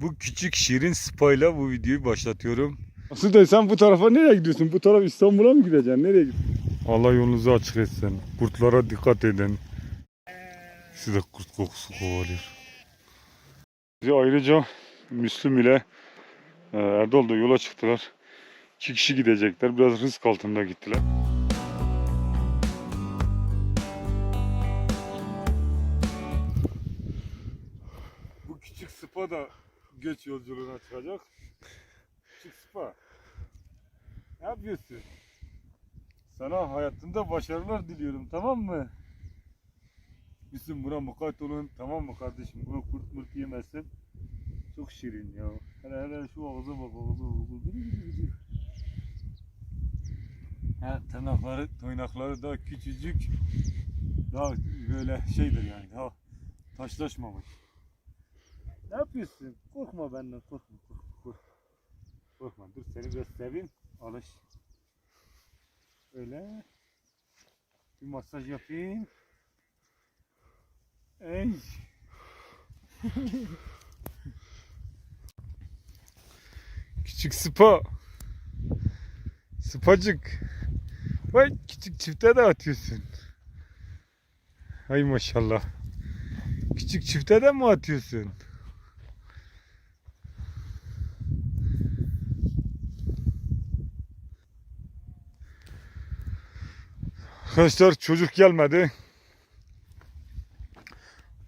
Bu küçük şirin spayla bu videoyu başlatıyorum. Da sen bu tarafa nereye gidiyorsun? Bu taraf İstanbul'a mı gideceksin? Nereye gidiyorsun? Allah yolunuzu açık etsin. Kurtlara dikkat edin. Size kurt kokusu kovalıyor. Bizi ayrıca Müslüm ile e, Erdal da yola çıktılar. İki kişi gidecekler. Biraz risk altında gittiler. Bu küçük spa da göç yolculuğuna çıkacak. Küçük spa. Ne yapıyorsun? Sana hayatında başarılar diliyorum tamam mı? Bizim buna mukayyet olun tamam mı kardeşim? Bunu kurt murt yemezsin. Çok şirin ya. Hele hele şu ağza bak ağza bak. Ha, tırnakları, toynakları daha küçücük. Daha böyle şeydir yani. Daha taşlaşmamış. Ne yapıyorsun? Korkma benden, korkma, korkma, korkma. Korkma, dur seni seveyim, alış. Öyle. Bir masaj yapayım. Ey. Küçük spa. Spacık. Vay küçük çifte de atıyorsun. Hay maşallah. Küçük çifte de mi atıyorsun? Arkadaşlar çocuk gelmedi.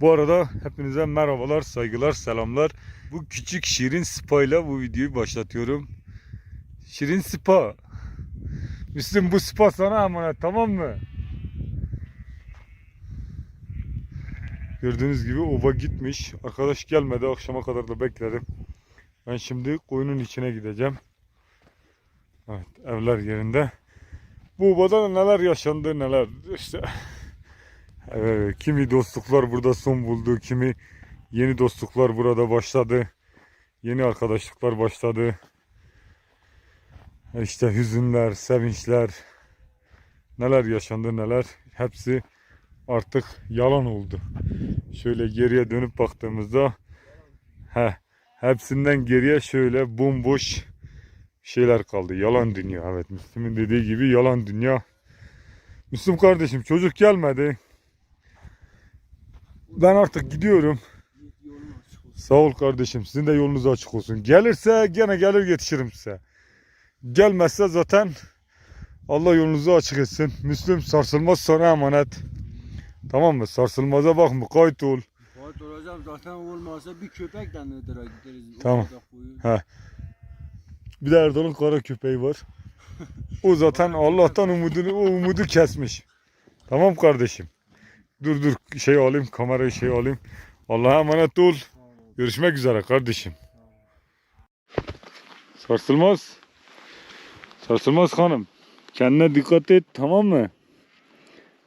Bu arada hepinize merhabalar, saygılar, selamlar. Bu küçük Şirin Spa ile bu videoyu başlatıyorum. Şirin Spa. Müslüm bu spa sana emanet tamam mı? Gördüğünüz gibi oba gitmiş. Arkadaş gelmedi. Akşama kadar da bekledim. Ben şimdi koyunun içine gideceğim. Evet evler yerinde. Bu obada neler yaşandı neler işte. Evet, kimi dostluklar burada son buldu. Kimi yeni dostluklar burada başladı. Yeni arkadaşlıklar başladı. İşte hüzünler, sevinçler, neler yaşandı neler hepsi artık yalan oldu. Şöyle geriye dönüp baktığımızda he, hepsinden geriye şöyle bomboş şeyler kaldı. Yalan dünya. Evet Müslüm'ün dediği gibi yalan dünya. Müslüm kardeşim çocuk gelmedi. Ben artık gidiyorum. Sağ ol kardeşim. Sizin de yolunuz açık olsun. Gelirse gene gelir yetişirim size. Gelmezse zaten Allah yolunuzu açık etsin. Müslüm sarsılmaz sana emanet. Tamam mı? Sarsılmaza bak mukayyet ol. Fuat olacağım zaten olmazsa bir gideriz. O Tamam. koyu. Bir de Erdal'ın kara köpeği var. O zaten Allah'tan umudunu, o umudu kesmiş. Tamam kardeşim. Dur dur şey alayım kamerayı şey alayım. Allah'a emanet ol. Görüşmek üzere kardeşim. Sarsılmaz. Sarsılmaz hanım. Kendine dikkat et tamam mı?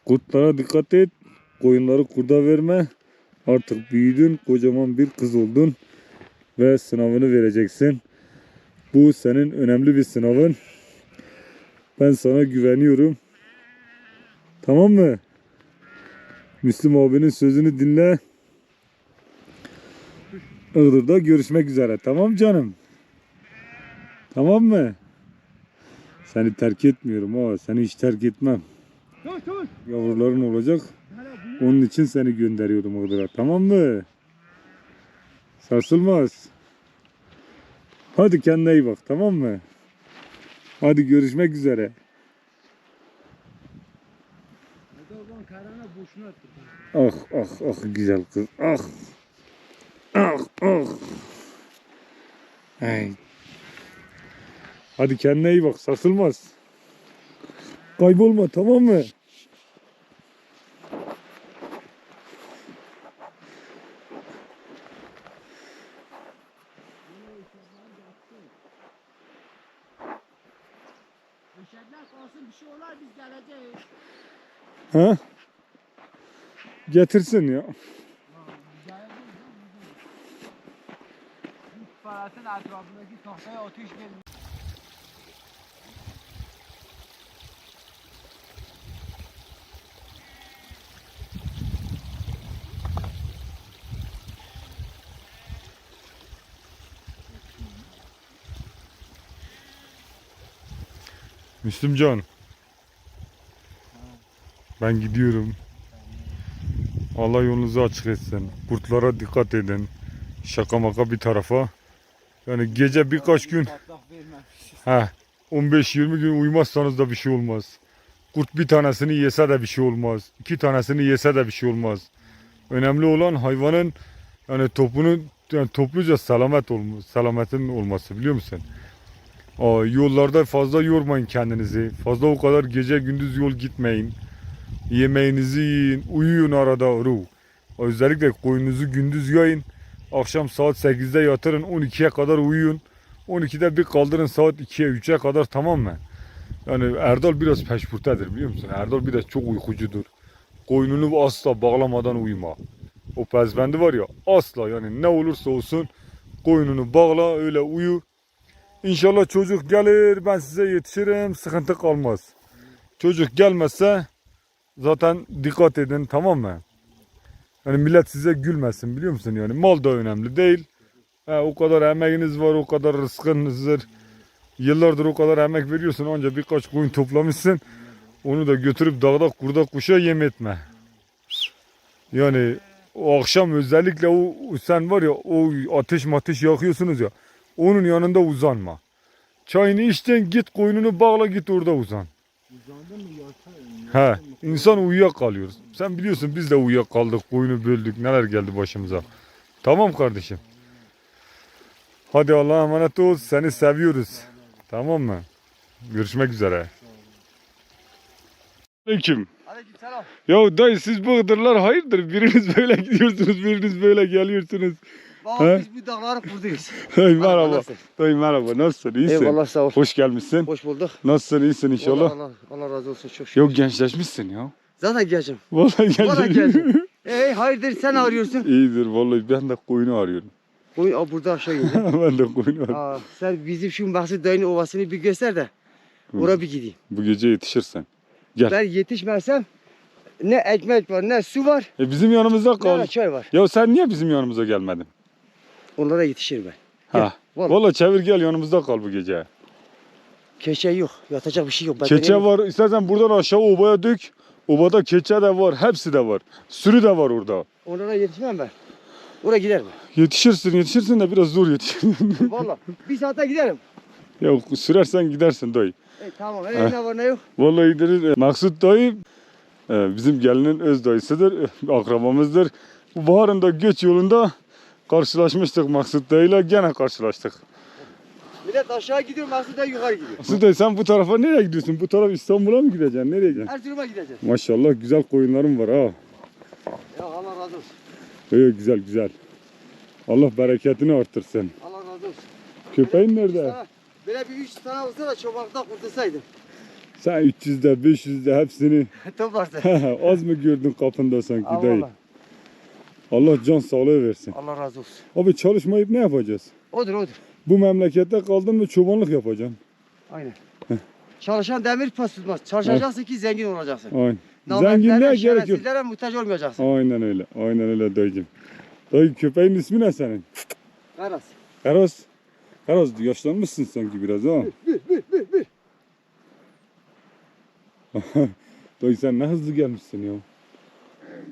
Kurtlara dikkat et. Koyunları kurda verme. Artık büyüdün. Kocaman bir kız oldun. Ve sınavını vereceksin. Bu senin önemli bir sınavın. Ben sana güveniyorum. Tamam mı? Müslüm abinin sözünü dinle. Iğdır'da görüşmek üzere. Tamam canım. Tamam mı? Seni terk etmiyorum ha. Seni hiç terk etmem. Yavruların olacak. Onun için seni gönderiyorum Iğdır'a. Tamam mı? Sarsılmaz. Hadi kendine iyi bak tamam mı? Hadi görüşmek üzere. Ah ah ah güzel kız. Ah. Ah ah. Ay. Hadi kendine iyi bak sarsılmaz. Kaybolma tamam mı? Ha? Getirsin ya. Parasın etrafındaki tahtaya ateş gelmiş. Müslümcan. Ben gidiyorum. Allah yolunuzu açık etsin. Kurtlara dikkat edin. Şaka maka bir tarafa. Yani gece birkaç gün ha 15-20 gün uyumazsanız da bir şey olmaz. Kurt bir tanesini yese de bir şey olmaz. iki tanesini yese de bir şey olmaz. Önemli olan hayvanın yani topunun yani topluca selamet olması, selametin olması biliyor musun? Aa, yollarda fazla yormayın kendinizi. Fazla o kadar gece gündüz yol gitmeyin. Yemeğinizi yiyin, uyuyun arada. Ruh. Özellikle koyunuzu gündüz yayın. Akşam saat 8'de yatırın, 12'ye kadar uyuyun. 12'de bir kaldırın saat 2'ye 3'e kadar tamam mı? Yani Erdal biraz peşpurtedir biliyor musun? Erdal biraz çok uykucudur. Koynunu asla bağlamadan uyuma. O pezbendi var ya asla yani ne olursa olsun koynunu bağla öyle uyu. İnşallah çocuk gelir ben size yetişirim sıkıntı kalmaz. Çocuk gelmezse zaten dikkat edin tamam mı? Yani millet size gülmesin biliyor musun yani mal da önemli değil. Ha, o kadar emeğiniz var o kadar rızkınızdır. Yıllardır o kadar emek veriyorsun ancak birkaç koyun toplamışsın. Onu da götürüp dağda kurda kuşa yem etme. Yani o akşam özellikle o sen var ya o ateş mateş yakıyorsunuz ya. Onun yanında uzanma. Çayını içtin git koyununu bağla git orada uzan. He, insan uyuyakalıyoruz. Sen biliyorsun biz de uyuyakaldık, koyunu böldük, neler geldi başımıza. Tamam kardeşim. Hadi Allah'a emanet ol, seni seviyoruz. Tamam mı? Görüşmek üzere. Aleyküm. Aleykümselam. Ya dayı siz bu hayırdır? Biriniz böyle gidiyorsunuz, biriniz böyle geliyorsunuz. Baba He? biz bu dağları kurduyuz. Dayı merhaba. nasılsın? Dayı merhaba, nasılsın? İyisin? Eyvallah sağ ol. Hoş gelmişsin. Hoş bulduk. Nasılsın, iyisin inşallah? Allah, Allah, razı olsun çok şükür. Yok gençleşmişsin ya. Zaten geleceğim. Vallahi Vallahi gençleşmişsin. geleceğim. Ey hayırdır sen arıyorsun. İyidir vallahi ben de koyunu arıyorum. Koyun aa, burada aşağı gidiyor. ben de koyunu arıyorum. Aa, sen bizim şu Mahsut dayının ovasını bir göster de. Oraya bir gideyim. Bu gece yetişirsen. Gel. Ben yetişmezsem ne ekmek var ne su var E bizim yanımızda ne kal. de çay var. Ya sen niye bizim yanımıza gelmedin? Onlara yetişirim ben. Gel, Ha. vallahi. Vallahi çevir gel yanımızda kal bu gece. Keçe yok. Yatacak bir şey yok. Keçe Bedenim- var. İstersen buradan aşağı obaya dök. Obada keçe de var. Hepsi de var. Sürü de var orada. Onlara yetişmem ben. Oraya giderim. Yetişirsin yetişirsin de biraz zor yetişirsin. Valla bir saate giderim. ya sürersen gidersin dayı. E, tamam. Ne var ne yok. Vallahi iyidir. E, Maksut dayı e, bizim gelinin öz dayısıdır. Akrabamızdır. Bu baharın da göç yolunda karşılaşmıştık Maksut dayıyla. Gene karşılaştık. Millet aşağı gidiyor Mahsut dayı yukarı gidiyor. Maksut dayı sen bu tarafa nereye gidiyorsun? Bu taraf İstanbul'a mı gideceksin? Nereye gideceksin? Erzurum'a gideceğiz. Maşallah güzel koyunların var ha. Ya Allah razı olsun. Evet güzel güzel. Allah bereketini arttırsın. Allah razı olsun. Köpeğin nerede? Sana Böyle bir üç tane olsa da çobanlıkta kurtulsaydım. Sen 300'de 500'de hepsini Toplarsın. az mı gördün kapında sanki Allah dayı? Allah. Allah can sağlığı versin. Allah razı olsun. Abi çalışmayıp ne yapacağız? Odur odur. Bu memlekette kaldın mı çobanlık yapacaksın. Aynen. Çalışan demir pas tutmaz. Çalışacaksın ki zengin olacaksın. Aynen. Zenginliğe gerek yok. muhtaç olmayacaksın. Aynen öyle. Aynen öyle dayıcım. Dayı köpeğin ismi ne senin? Karas. Karaz. Karaz yaşlanmışsın sanki biraz ha. dayı sen ne hızlı gelmişsin ya.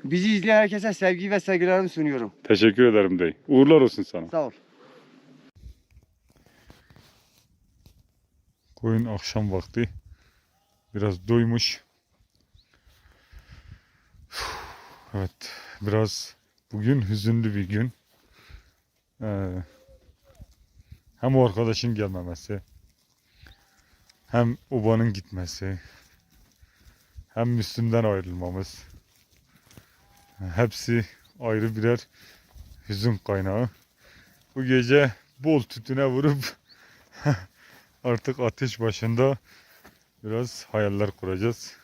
Bizi izleyen herkese sevgi ve saygılarımı sunuyorum. Teşekkür ederim dayı. Uğurlar olsun sana. Sağ ol. Koyun akşam vakti. Biraz doymuş. Evet. Biraz bugün hüzünlü bir gün. Ee, hem o arkadaşın gelmemesi. Hem obanın gitmesi. Hem Müslüm'den ayrılmamız. Hepsi ayrı birer hüzün kaynağı. Bu gece bol tütüne vurup Artık ateş başında biraz hayaller kuracağız.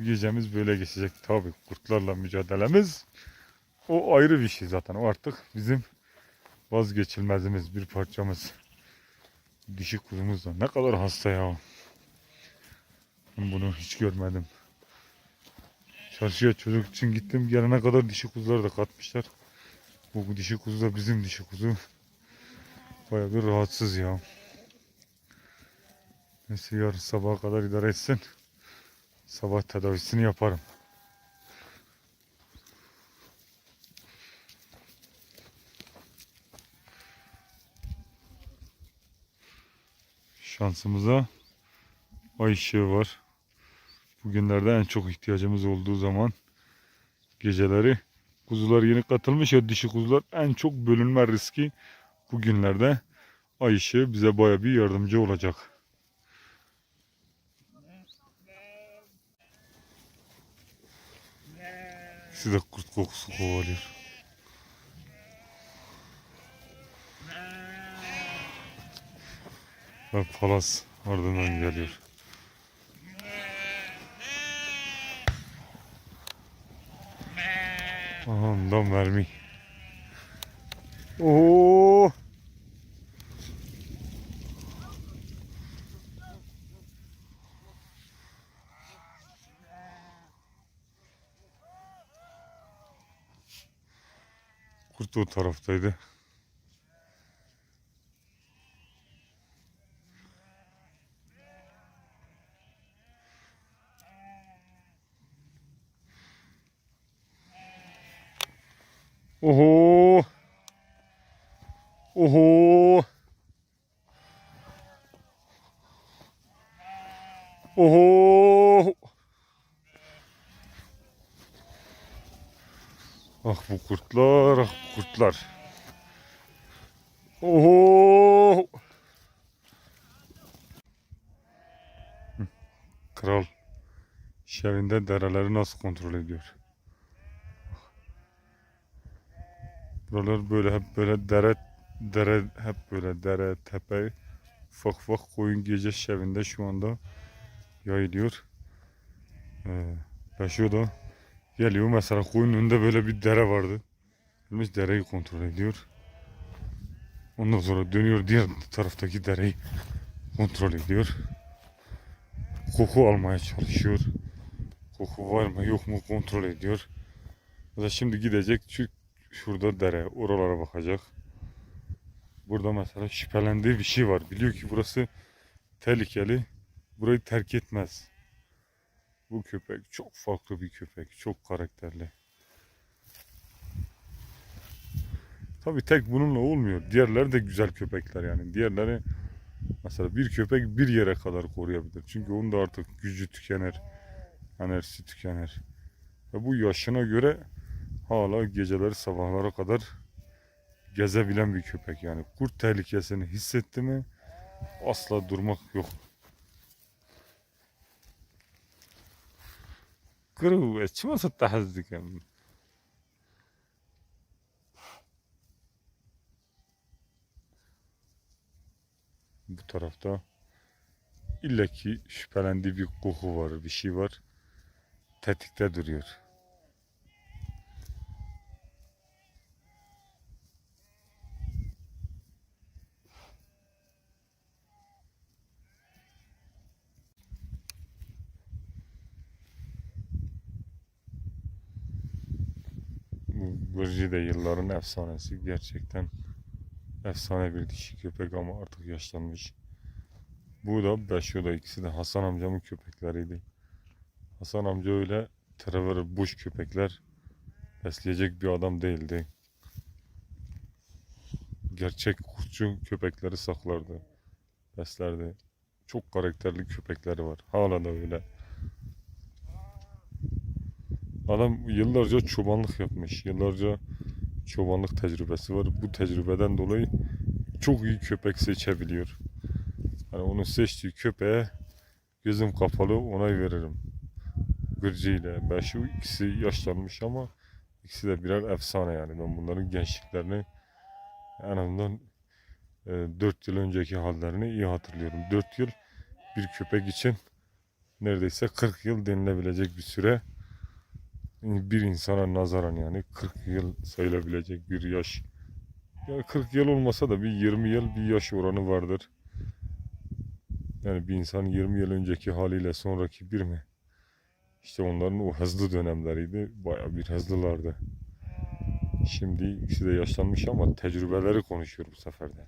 Gecemiz böyle geçecek. Tabii kurtlarla mücadelemiz o ayrı bir şey zaten. O artık bizim vazgeçilmezimiz, bir parçamız. Dişi kuzumuz da ne kadar hasta ya. Bunu hiç görmedim. Çarşıya çocuk için gittim. Gelene kadar dişi kuzuları da katmışlar. Bu dişi kuzu da bizim dişi kuzu. Bayağı bir rahatsız ya. Neyse yarın sabaha kadar idare etsin. Sabah tedavisini yaparım. Şansımıza ay ışığı var. Bugünlerde en çok ihtiyacımız olduğu zaman geceleri kuzular yeni katılmış ya dişi kuzular en çok bölünme riski bugünlerde ay ışığı bize baya bir yardımcı olacak. Size kurt kokusu kovalıyor. Ve palas ardından geliyor. Da mermi. Oo! Kurt o taraftaydı. Oho! Oho! Oho! Ah bu kurtlar, ah bu kurtlar. Oho! Kral şevinde dereleri nasıl kontrol ediyor? Buralar böyle hep böyle dere dere hep böyle dere tepe ufak ufak koyun gece şevinde şu anda yayılıyor. Ee, ve şurada geliyor mesela koyunun önünde böyle bir dere vardı. Gelmiş dereyi kontrol ediyor. Ondan sonra dönüyor diğer taraftaki dereyi kontrol ediyor. Koku almaya çalışıyor. Koku var mı yok mu kontrol ediyor. Mesela şimdi gidecek şu şurada dere oralara bakacak. Burada mesela şüphelendiği bir şey var. Biliyor ki burası tehlikeli. Burayı terk etmez. Bu köpek çok farklı bir köpek. Çok karakterli. Tabii tek bununla olmuyor. Diğerleri de güzel köpekler yani. Diğerleri mesela bir köpek bir yere kadar koruyabilir. Çünkü onun da artık gücü tükenir. Enerjisi tükenir. Ve bu yaşına göre hala geceleri sabahlara kadar gezebilen bir köpek yani. Kurt tehlikesini hissetti mi asla durmak yok. Kırı çima satta hazdikem. Bu tarafta illaki şüphelendiği bir koku var, bir şey var. Tetikte duruyor. Gırcı de yılların efsanesi. Gerçekten efsane bir dişi köpek ama artık yaşlanmış. Bu da Beşo da ikisi de Hasan amcamın köpekleriydi. Hasan amca öyle traver boş köpekler besleyecek bir adam değildi. Gerçek kurtçu köpekleri saklardı. Beslerdi. Çok karakterli köpekleri var. Hala da öyle. Adam yıllarca çobanlık yapmış. Yıllarca çobanlık tecrübesi var. Bu tecrübeden dolayı çok iyi köpek seçebiliyor. Hani onun seçtiği köpeğe gözüm kapalı onay veririm. Gırcı ile Beşu ikisi yaşlanmış ama ikisi de birer efsane yani. Ben bunların gençliklerini en azından e, 4 yıl önceki hallerini iyi hatırlıyorum. 4 yıl bir köpek için neredeyse 40 yıl denilebilecek bir süre bir insana nazaran yani 40 yıl sayılabilecek bir yaş. Yani 40 yıl olmasa da bir 20 yıl bir yaş oranı vardır. Yani bir insan 20 yıl önceki haliyle sonraki bir mi? İşte onların o hızlı dönemleriydi. Baya bir hızlılardı. Şimdi ikisi de yaşlanmış ama tecrübeleri konuşuyor bu sefer de.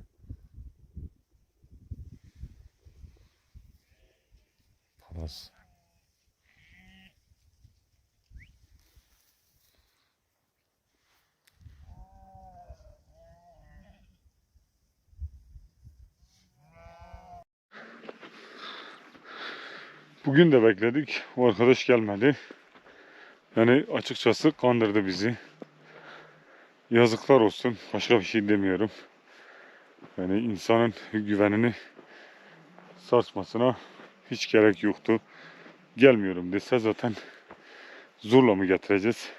Bugün de bekledik. O arkadaş gelmedi. Yani açıkçası kandırdı bizi. Yazıklar olsun. Başka bir şey demiyorum. Yani insanın güvenini sarsmasına hiç gerek yoktu. Gelmiyorum dese zaten zorla mı getireceğiz?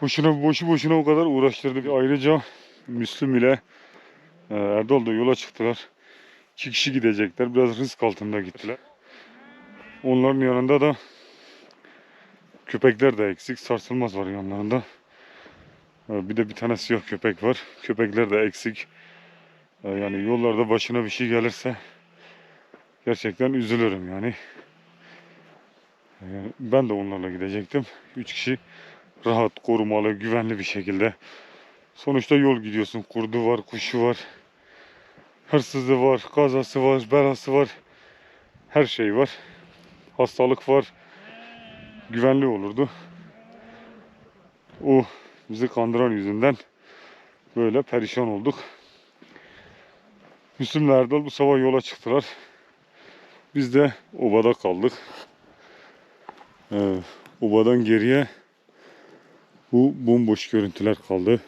Boşuna boşu boşuna o kadar uğraştırdı. Ayrıca Müslüm ile e, Erdal da yola çıktılar. İki kişi gidecekler. Biraz risk altında gittiler. Onların yanında da köpekler de eksik. Sarsılmaz var yanlarında. E, Bir de bir tane siyah köpek var. Köpekler de eksik. E, Yani yollarda başına bir şey gelirse gerçekten üzülürüm yani. Yani ben de onlarla gidecektim. Üç kişi rahat, korumalı, güvenli bir şekilde. Sonuçta yol gidiyorsun. Kurdu var, kuşu var. Hırsızı var, kazası var, belası var. Her şey var. Hastalık var. Güvenli olurdu. O bizi kandıran yüzünden böyle perişan olduk. Müslüm'le Erdal bu sabah yola çıktılar. Biz de obada kaldık. Ee, obadan geriye bu bomboş görüntüler kaldı.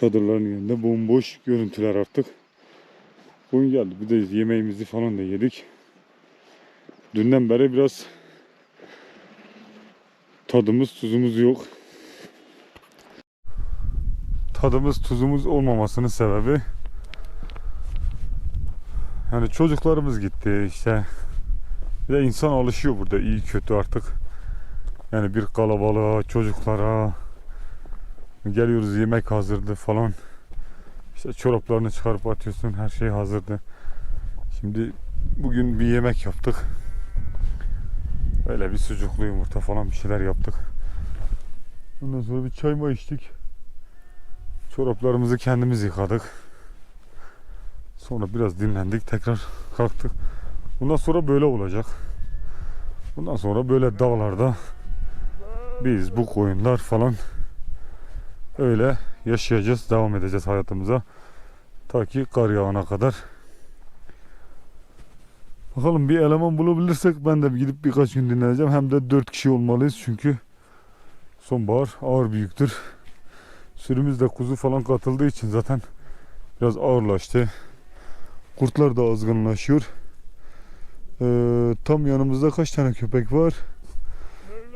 Çadırların yanında bomboş görüntüler artık. Bugün geldi. Bir de yemeğimizi falan da yedik. Dünden beri biraz tadımız tuzumuz yok. Tadımız tuzumuz olmamasının sebebi yani çocuklarımız gitti işte. Bir de insan alışıyor burada iyi kötü artık. Yani bir kalabalığa, çocuklara geliyoruz yemek hazırdı falan. İşte çoraplarını çıkarıp atıyorsun her şey hazırdı. Şimdi bugün bir yemek yaptık. Öyle bir sucuklu yumurta falan bir şeyler yaptık. Ondan sonra bir çay mı içtik. Çoraplarımızı kendimiz yıkadık. Sonra biraz dinlendik. Tekrar kalktık. Bundan sonra böyle olacak. Bundan sonra böyle dağlarda biz bu koyunlar falan öyle yaşayacağız. Devam edeceğiz hayatımıza. Ta ki kar yağana kadar. Bakalım bir eleman bulabilirsek ben de gidip birkaç gün dinleneceğim. Hem de 4 kişi olmalıyız çünkü sonbahar ağır büyüktür. Sürümüzde kuzu falan katıldığı için zaten biraz ağırlaştı. Kurtlar da azgınlaşıyor. Ee, tam yanımızda kaç tane köpek var?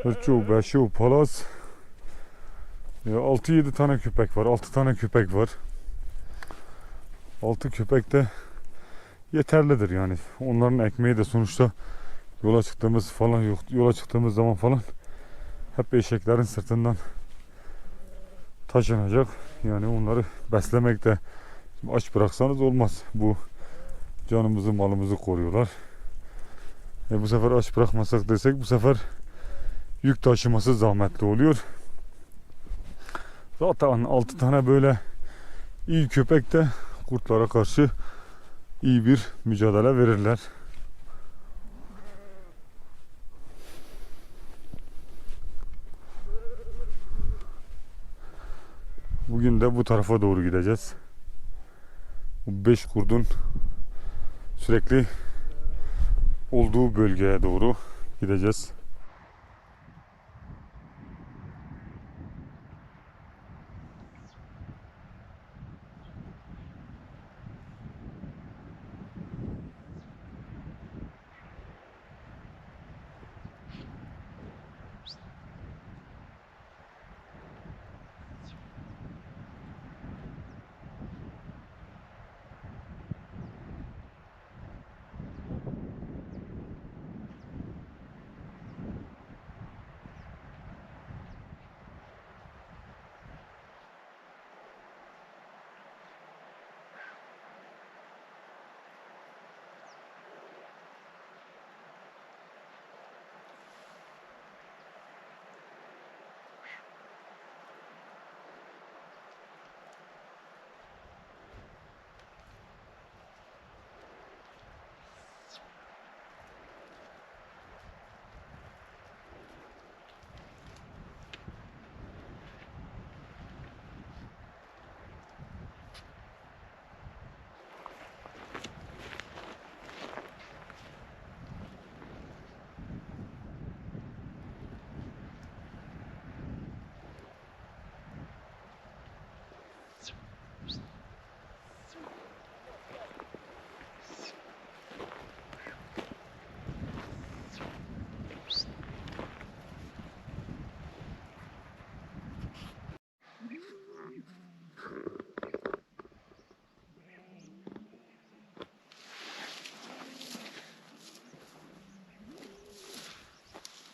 Hırço, Beşo, Palas. Ya 6-7 tane köpek var. 6 tane köpek var. 6 köpek de yeterlidir yani. Onların ekmeği de sonuçta yola çıktığımız falan. Yola çıktığımız zaman falan hep eşeklerin sırtından taşınacak. Yani onları beslemek de aç bıraksanız olmaz. Bu canımızı malımızı koruyorlar. E bu sefer aç bırakmasak desek bu sefer yük taşıması zahmetli oluyor. Zaten 6 tane böyle iyi köpek de kurtlara karşı iyi bir mücadele verirler. Bugün de bu tarafa doğru gideceğiz. Bu 5 kurdun sürekli olduğu bölgeye doğru gideceğiz.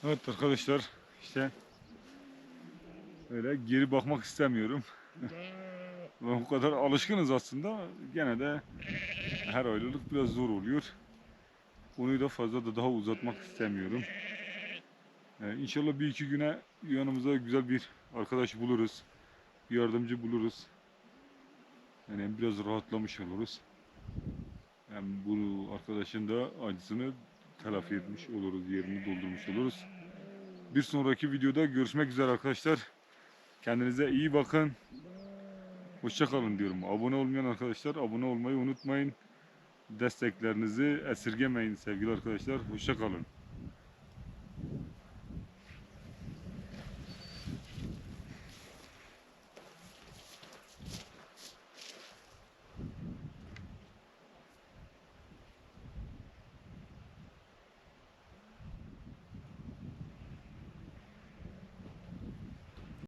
Evet arkadaşlar işte öyle geri bakmak istemiyorum. Ve o kadar alışkınız aslında gene de her ayrılık biraz zor oluyor. Konuyu da fazla da daha uzatmak istemiyorum. Ee, inşallah bir iki güne yanımıza güzel bir arkadaş buluruz. Bir yardımcı buluruz. Yani biraz rahatlamış oluruz. Yani bu arkadaşın da acısını telafi etmiş oluruz, yerini doldurmuş oluruz. Bir sonraki videoda görüşmek üzere arkadaşlar. Kendinize iyi bakın. Hoşça kalın diyorum. Abone olmayan arkadaşlar abone olmayı unutmayın. Desteklerinizi esirgemeyin sevgili arkadaşlar. Hoşça kalın.